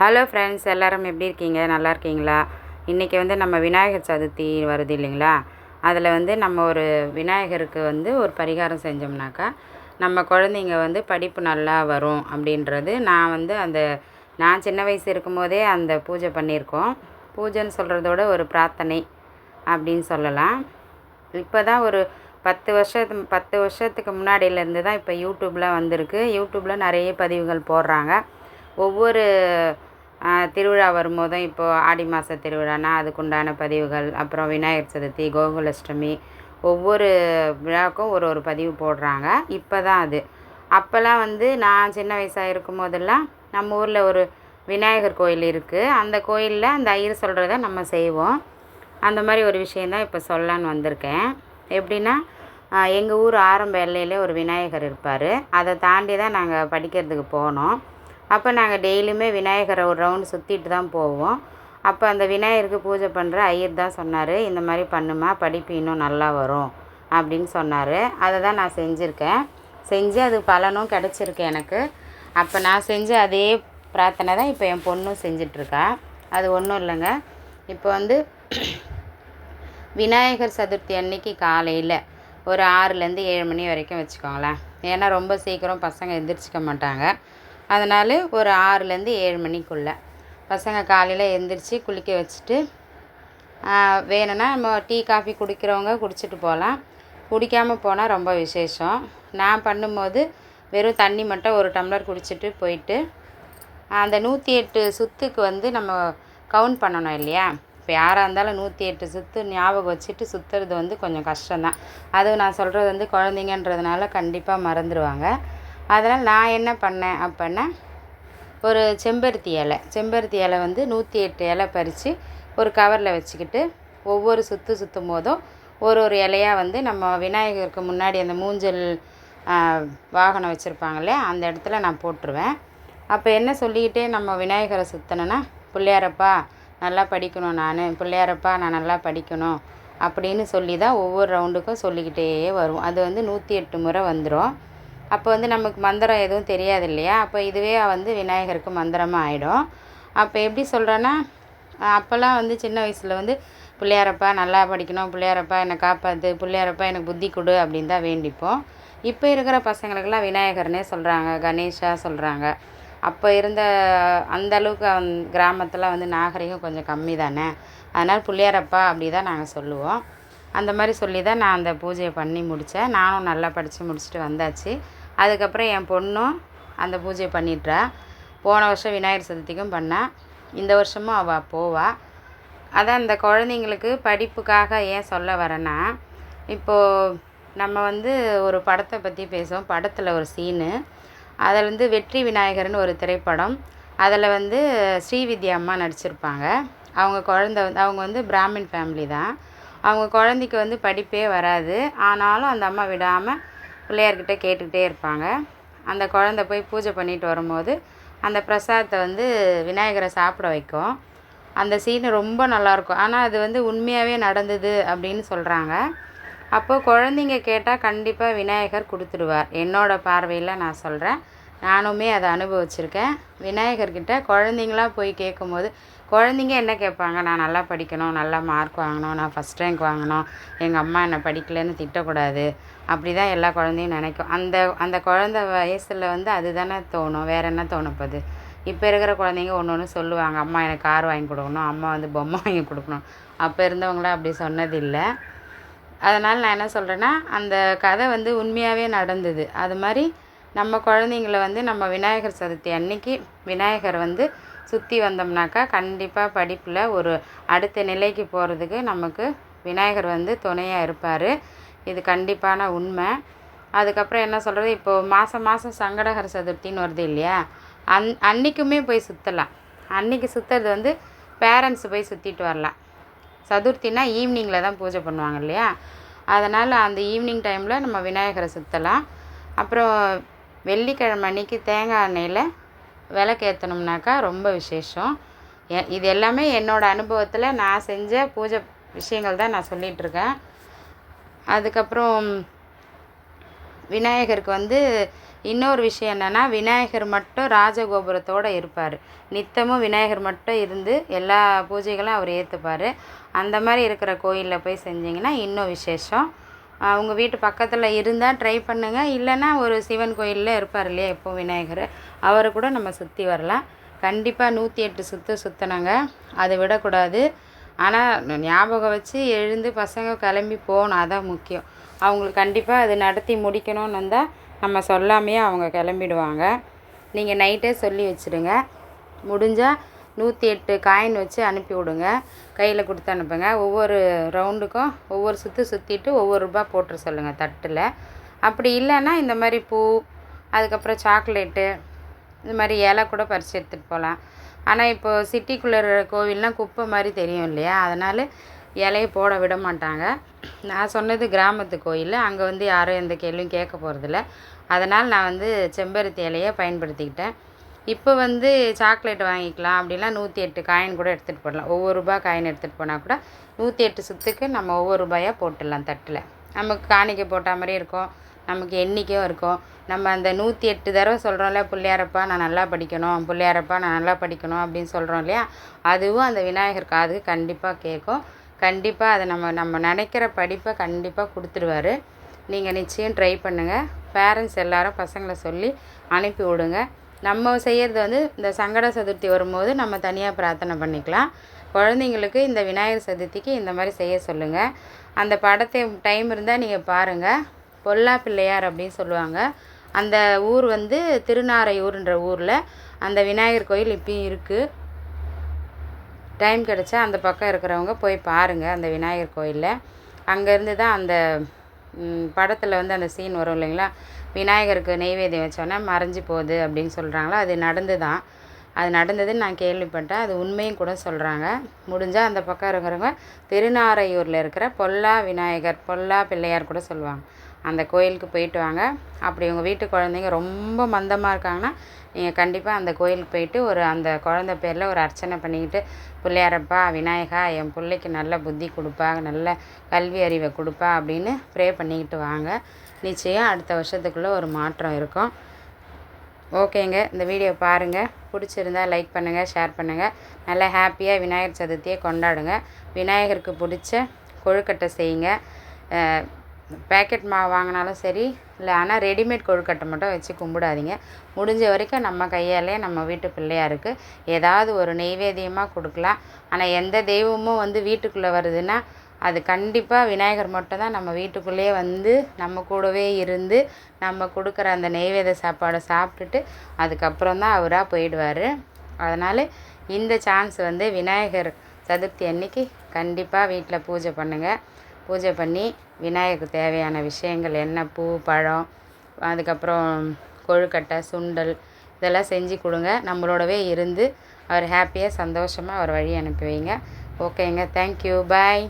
Hello friends எல்லாரும் எப்படி இருக்கீங்க? நல்லா இருக்கீங்களா? இன்றைக்கி வந்து நம்ம விநாயகர் சதுர்த்தி வருது இல்லைங்களா? அதில் வந்து நம்ம ஒரு விநாயகருக்கு வந்து ஒரு பரிகாரம் செஞ்சோம்னாக்கா நம்ம குழந்தைங்க வந்து படிப்பு நல்லா வரும் அப்படின்றது நான் வந்து அந்த நான் சின்ன வயசு இருக்கும்போதே அந்த பூஜை பண்ணியிருக்கோம். பூஜைன்னு சொல்கிறதோட ஒரு பிரார்த்தனை அப்படின்னு சொல்லலாம். இப்போ தான் ஒரு பத்து வருஷத்து பத்து வருஷத்துக்கு முன்னாடியிலேருந்து தான் இப்போ யூடியூப்லாம் வந்திருக்கு. யூடியூப்பில் நிறைய பதிவுகள் போடுறாங்க. ஒவ்வொரு திருவிழா வரும்போதும் இப்போது ஆடி மாத திருவிழானா அதுக்குண்டான பதிவுகள் அப்புறம் விநாயகர் சதுர்த்தி கோகுலஷ்டமி ஒவ்வொரு விழாவுக்கும் ஒரு ஒரு பதிவு போடுறாங்க. இப்போ தான் அது. அப்போல்லாம் வந்து நான் சின்ன வயசாக இருக்கும் போதெல்லாம் நம்ம ஊரில் ஒரு விநாயகர் கோயில் இருக்குது அந்த கோயிலில் அந்த ஐயர் சொல்கிறத நம்ம செய்வோம். அந்த மாதிரி ஒரு விஷயந்தான் இப்போ சொல்லலான்னு வந்திருக்கேன். எப்படின்னா எங்கள் ஊர் ஆரம்ப எல்லையிலே ஒரு விநாயகர் இருப்பார். அதை தாண்டி தான் நாங்கள் படிக்கிறதுக்கு போனோம். அப்போ நாங்கள் டெய்லியுமே விநாயகரை ஒரு ரவுண்டு சுற்றிட்டு தான் போவோம். அப்போ அந்த விநாயகருக்கு பூஜை பண்ணுற ஐயர் தான் சொன்னார் இந்த மாதிரி பண்ணுமா படிப்பு இன்னும் நல்லா வரும் அப்படின்னு சொன்னார். அதை தான் நான் செஞ்சுருக்கேன். செஞ்சு அது பலனும் கிடச்சிருக்கு எனக்கு. அப்போ நான் செஞ்ச அதே பிரார்த்தனை தான் இப்போ என் பொண்ணும் செஞ்சிட்ருக்கா. அது ஒன்றும் இல்லைங்க. இப்போ வந்து விநாயகர் சதுர்த்தி அன்னைக்கு காலையில் ஒரு ஆறுலேருந்து ஏழு மணி வரைக்கும் வச்சுக்கோங்களேன். ஏன்னா ரொம்ப சீக்கிரம் பசங்க எந்திரிச்சிக்க மாட்டாங்க. அதனால் ஒரு ஆறுலேருந்து ஏழு மணிக்குள்ளே. பசங்க காலையில் எழுந்திரிச்சி குளிக்க வச்சுட்டு வேணும்னா நம்ம டீ காஃபி குடிக்கிறவங்க குடிச்சிட்டு போகலாம். குடிக்காமல் போனால் ரொம்ப விசேஷம். நான் பண்ணும்போது வெறும் தண்ணி மட்டும் ஒரு டம்ளர் குடிச்சிட்டு போயிட்டு அந்த நூற்றி எட்டு சுத்துக்கு வந்து நம்ம கவுண்ட் பண்ணணும் இல்லையா? இப்போ யாராக இருந்தாலும் நூற்றி எட்டு சுத்து ஞாபகம் வச்சுட்டு சுற்றுறது வந்து கொஞ்சம் கஷ்டம்தான். அதுவும் நான் சொல்கிறது வந்து குழந்தைங்கன்றதுனால கண்டிப்பாக மறந்துடுவாங்க அதனால் நான் என்ன பண்ணேன் அப்படின்னா ஒரு செம்பருத்தி இலை செம்பருத்தி இலை வந்து நூற்றி எட்டு இலை பறித்து ஒரு கவரில் வச்சுக்கிட்டு ஒவ்வொரு சுற்று சுற்றும் போதும் ஒரு ஒரு இலையாக வந்து நம்ம விநாயகருக்கு முன்னாடி அந்த மூஞ்சல் வாகனம் வச்சுருப்பாங்களே அந்த இடத்துல நான் போட்டுருவேன். அப்போ என்ன சொல்லிக்கிட்டே நம்ம விநாயகரை சுற்றினேன்னா பிள்ளையாரப்பா நல்லா படிக்கணும் நான் பிள்ளையாரப்பா நான் நல்லா படிக்கணும் அப்படின்னு சொல்லி தான் ஒவ்வொரு ரவுண்டுக்கும் சொல்லிக்கிட்டே வரும். அது வந்து நூற்றி எட்டு முறை வந்துடும் அப்போ வந்து நமக்கு மந்திரம் எதுவும் தெரியாது இல்லையா அப்போ இதுவே வந்து விநாயகருக்கு மந்திரமாக ஆகிடும் அப்போ எப்படி சொல்கிறேன்னா அப்போல்லாம் வந்து சின்ன வயசில் வந்து பிள்ளையாரப்பா நல்லா படிக்கணும். பிள்ளையாரப்பா என்னை காப்பாற்று பிள்ளையாரப்பா எனக்கு புத்தி கொடு அப்படின்னு தான் வேண்டிப்போம். இப்போ இருக்கிற பசங்களுக்கெல்லாம் விநாயகர்னே சொல்கிறாங்க கணேஷா சொல்கிறாங்க அப்போ இருந்த அந்த அளவுக்கு கிராமத்தில் வந்து நாகரிகம் கொஞ்சம் கம்மி தானே? அதனால் பிள்ளையாரப்பா அப்படி தான் நாங்கள் சொல்லுவோம். அந்த மாதிரி சொல்லி தான் நான் அந்த பூஜையை பண்ணி முடித்தேன் நானும் நல்லா படித்து முடிச்சுட்டு வந்தாச்சு. அதுக்கப்புறம் என் பொண்ணும் அந்த பூஜையை பண்ணிட்டுறா போன வருஷம் விநாயகர் சதுர்த்திக்கும் பண்ணாள் இந்த வருஷமும் அவள் போவாள் அதான் இந்த குழந்தைங்களுக்கு படிப்புக்காக ஏன் சொல்ல வரேன்னா இப்போது நம்ம வந்து ஒரு படத்தை பற்றி பேசுவோம். படத்தில் ஒரு சீனு. அதில் வந்து வெற்றி விநாயகர்னு ஒரு திரைப்படம். அதில் வந்து ஸ்ரீவித்யா அம்மா நடிச்சிருப்பாங்க. அவங்க குழந்த வந்து அவங்க வந்து பிராமின் ஃபேமிலி தான். அவங்க குழந்தைக்கு வந்து படிப்பே வராது. ஆனாலும் அந்த அம்மா விடாமல் பிள்ளையார்கிட்ட கேட்டுக்கிட்டே இருப்பாங்க. அந்த குழந்த போய் பூஜை பண்ணிட்டு வரும்போது அந்த பிரசாதத்தை வந்து விநாயகரை சாப்பிட வைக்கும். அந்த சீனு ரொம்ப நல்லாயிருக்கும். ஆனால் அது வந்து உண்மையாகவே நடந்தது அப்படின்னு சொல்கிறாங்க அப்போது குழந்தைங்க கேட்டால் கண்டிப்பாக விநாயகர் கொடுத்துடுவார். என்னோட பார்வையில் நான் சொல்கிறேன் நானுமே அதை அனுபவிச்சிருக்கேன். விநாயகர்கிட்ட குழந்தைங்களா போய் கேட்கும்போது குழந்தைங்க என்ன கேட்பாங்க? நான் நல்லா படிக்கணும் நல்லா மார்க் வாங்கணும் நான் ஃபஸ்ட் ரேங்க் வாங்கணும் எங்கள் அம்மா என்னை படிக்கலைன்னு திட்டக்கூடாது. அப்படி தான் எல்லா குழந்தையும் நினைக்கும். அந்த அந்த குழந்த வயசில் வந்து அதுதானே தோணும். வேறு என்ன தோணப்போகுது இப்போ இருக்கிற குழந்தைங்க ஒன்று ஒன்று சொல்லுவாங்க அம்மா எனக்கு கார் வாங்கி கொடுக்கணும் அம்மா வந்து பொம்மை வாங்கி கொடுக்கணும். அப்போ இருந்தவங்களாம் அப்படி சொன்னதில்லை. அதனால் நான் என்ன சொல்கிறேன்னா அந்த கதை வந்து உண்மையாகவே நடந்தது. அது மாதிரி நம்ம குழந்தைங்கள வந்து நம்ம விநாயகர் சதுர்த்தி அன்னைக்கு விநாயகர் வந்து சுற்றி வந்தோம்னாக்கா கண்டிப்பாக படிப்பில் ஒரு அடுத்த நிலைக்கு போகிறதுக்கு நமக்கு விநாயகர் வந்து துணையாக இருப்பார். இது கண்டிப்பான உண்மை. அதுக்கப்புறம் என்ன சொல்கிறது இப்போது மாதம் மாதம் சங்கடகர சதுர்த்தின்னு வருது இல்லையா? அன் அன்றைக்குமே போய் சுற்றலாம் அன்றைக்கி சுற்றுறது வந்து பேரண்ட்ஸ் போய் சுற்றிட்டு வரலாம். சதுர்த்தினா ஈவினிங்கில் தான் பூஜை பண்ணுவாங்க இல்லையா? அதனால் அந்த ஈவினிங் டைமில் நம்ம விநாயகரை சுற்றலாம் அப்புறம் வெள்ளிக்கிழமை அன்னைக்கு தேங்காய் எண்ணெயில் விளக்கேற்றணும்னாக்கா ரொம்ப விசேஷம். எ- இது எல்லாமே என்னோடய அனுபவத்தில் நான் செஞ்ச பூஜை விஷயங்கள் தான் நான் சொல்லிகிட்ருக்கேன் அதுக்கப்புறம் விநாயகருக்கு வந்து இன்னொரு விஷயம் என்னென்னா விநாயகர் மட்டும் ராஜகோபுரத்தோடு இருப்பார். நித்தமும் விநாயகர் மட்டும் இருந்து எல்லா பூஜைகளும் அவர் ஏற்றுப்பார் அந்த மாதிரி இருக்கிற கோயிலில் போய் செஞ்சிங்கன்னா இன்னும் விசேஷம். உங்கள் வீட்டு பக்கத்தில் இருந்தால் ட்ரை பண்ணுங்கள் இல்லைன்னா ஒரு சிவன் கோயிலில் இருப்பார் இல்லையா எப்போ விநாயகர்? அவரை கூட நம்ம சுற்றி வரலாம். கண்டிப்பாக நூற்றி எட்டு சுற்று சுற்றினாங்க அதை விடக்கூடாது. ஆனால் ஞாபகம் வச்சு எழுந்து பசங்க கிளம்பி போகணும் அதான் முக்கியம். அவங்களுக்கு கண்டிப்பாக அது நடத்தி முடிக்கணும்னு வந்தால் நம்ம சொல்லாமையே அவங்க கிளம்பிடுவாங்க. நீங்கள் நைட்டே சொல்லி வச்சுடுங்க. முடிஞ்சால் நூற்றி எட்டு காயின் வச்சு அனுப்பி விடுங்க. கையில் கொடுத்து அனுப்புங்க. ஒவ்வொரு ரவுண்டுக்கும் ஒவ்வொரு சுற்று சுற்றிட்டு ஒவ்வொரு ரூபா போட்டுற சொல்லுங்கள் தட்டில். அப்படி இல்லைன்னா இந்த மாதிரி பூ அதுக்கப்புறம் சாக்லேட்டு இந்த மாதிரி இலை கூட பறித்து எடுத்துகிட்டு போகலாம் ஆனால் இப்போது சிட்டிக்குள்ளே இருக்கிற கோவில்லாம் குப்பை மாதிரி தெரியும் இல்லையா? அதனால் இலையை போட விட மாட்டாங்க. நான் சொன்னது கிராமத்து கோயில். அங்கே வந்து யாரும் எந்த கேள்வியும் கேட்க போகிறதில்ல அதனால் நான் வந்து செம்பருத்தி இலையை பயன்படுத்திக்கிட்டேன். இப்போ வந்து சாக்லேட் வாங்கிக்கலாம் அப்படிலாம் நூற்றி எட்டு காயின் கூட எடுத்துகிட்டு போடலாம். ஒவ்வொரு ரூபா காயின் எடுத்துகிட்டு போனால் கூட நூற்றி எட்டு சுற்றுக்கு நம்ம ஒவ்வொரு ரூபாயாக போட்டுடலாம் தட்டில். நமக்கு காணிக்கை போட்ட மாதிரி இருக்கும். நமக்கு எண்ணிக்கையும் இருக்கும். நம்ம அந்த நூற்றி எட்டு தடவை சொல்கிறோம்ல பிள்ளையாரப்பா நான் நல்லா படிக்கணும் பிள்ளையாரப்பா நான் நல்லா படிக்கணும் அப்படின்னு சொல்கிறோம் இல்லையா அதுவும் அந்த விநாயகர் காதுக்கு கண்டிப்பாக கேட்கும். கண்டிப்பாக அதை நம்ம நம்ம நினைக்கிற படிப்பை கண்டிப்பாக கொடுத்துருவாரு. நீங்கள் நிச்சயம் ட்ரை பண்ணுங்கள் பேரண்ட்ஸ் எல்லாரும் பசங்களை சொல்லி அனுப்பி விடுங்க. நம்ம செய்கிறது வந்து இந்த சங்கட சதுர்த்தி வரும்போது நம்ம தனியாக பிரார்த்தனை பண்ணிக்கலாம். குழந்தைங்களுக்கு இந்த விநாயகர் சதுர்த்திக்கு இந்த மாதிரி செய்ய சொல்லுங்கள் அந்த படத்தை டைம் இருந்தால் நீங்கள் பாருங்கள் பொல்லா பிள்ளையார் அப்படின்னு சொல்லுவாங்க. அந்த ஊர் வந்து திருநாரையூர்ன்ற ஊரில் அந்த விநாயகர் கோயில் இப்பயும் இருக்குது டைம் கிடச்சா அந்த பக்கம் இருக்கிறவங்க போய் பாருங்கள் அந்த விநாயகர் கோயிலில். அங்கேருந்து தான் அந்த படத்தில் வந்து அந்த சீன் வரும் இல்லைங்களா? விநாயகருக்கு நெய்வேதியம் வச்சோன்னே மறைஞ்சி போகுது அப்படின்னு சொல்கிறாங்களோ அது நடந்து தான் அது நடந்ததுன்னு நான் கேள்விப்பட்டேன். அது உண்மையும் கூட சொல்கிறாங்க முடிஞ்சால் அந்த பக்கம் இருக்கிறவங்க திருநாரையூரில் இருக்கிற பொல்லா விநாயகர் பொல்லா பிள்ளையார் கூட சொல்லுவாங்க. அந்த கோயிலுக்கு போயிட்டு வாங்க. அப்படி உங்கள் வீட்டு குழந்தைங்க ரொம்ப மந்தமாக இருக்காங்கன்னா நீங்கள் கண்டிப்பாக அந்த கோயிலுக்கு போயிட்டு ஒரு அந்த குழந்த பேரில் ஒரு அர்ச்சனை பண்ணிக்கிட்டு பிள்ளையாரப்பா விநாயகா என் பிள்ளைக்கு நல்ல புத்தி கொடுப்பா நல்ல கல்வி அறிவை கொடுப்பா அப்படின்னு ப்ரே பண்ணிக்கிட்டு வாங்க. நிச்சயம் அடுத்த வருஷத்துக்குள்ளே ஒரு மாற்றம் இருக்கும். ஓகேங்க இந்த வீடியோ பாருங்கள் பிடிச்சிருந்தா லைக் பண்ணுங்கள் ஷேர் பண்ணுங்கள் நல்லா ஹாப்பியாக விநாயகர் சதுர்த்தியை கொண்டாடுங்க. விநாயகருக்கு பிடிச்ச கொழுக்கட்டை செய்யுங்க. பேக்கெட் மாவு வாங்கினாலும் சரி இல்லை ஆனால் ரெடிமேட் கொழுக்கட்டை மட்டும் வச்சு கும்பிடாதீங்க. முடிஞ்ச வரைக்கும் நம்ம கையாலே நம்ம வீட்டு பிள்ளையாருக்கு ஏதாவது ஒரு நெய்வேத்தியமாக கொடுக்கலாம். ஆனால் எந்த தெய்வமும் வந்து வீட்டுக்குள்ளே வருதுன்னா அது கண்டிப்பாக விநாயகர் மட்டும் தான் நம்ம வீட்டுக்குள்ளேயே வந்து நம்ம கூடவே இருந்து நம்ம கொடுக்குற அந்த நெய்வேத சாப்பாடை சாப்பிட்டுட்டு அதுக்கப்புறம் தான் அவராக போயிடுவார். அதனால் இந்த சான்ஸ் வந்து விநாயகர் சதுர்த்தி அன்னைக்கு கண்டிப்பாக வீட்டில் பூஜை பண்ணுங்கள் பூஜை பண்ணி விநாயகருக்கு தேவையான விஷயங்கள் என்ன? பூ பழம் அதுக்கப்புறம் கொழுக்கட்டை சுண்டல் இதெல்லாம் செஞ்சு கொடுங்க. நம்மளோடவே இருந்து அவர் ஹாப்பியாக சந்தோஷமாக அவர் வழி அனுப்பி வைங்க. ஓகேங்க. Thank you bye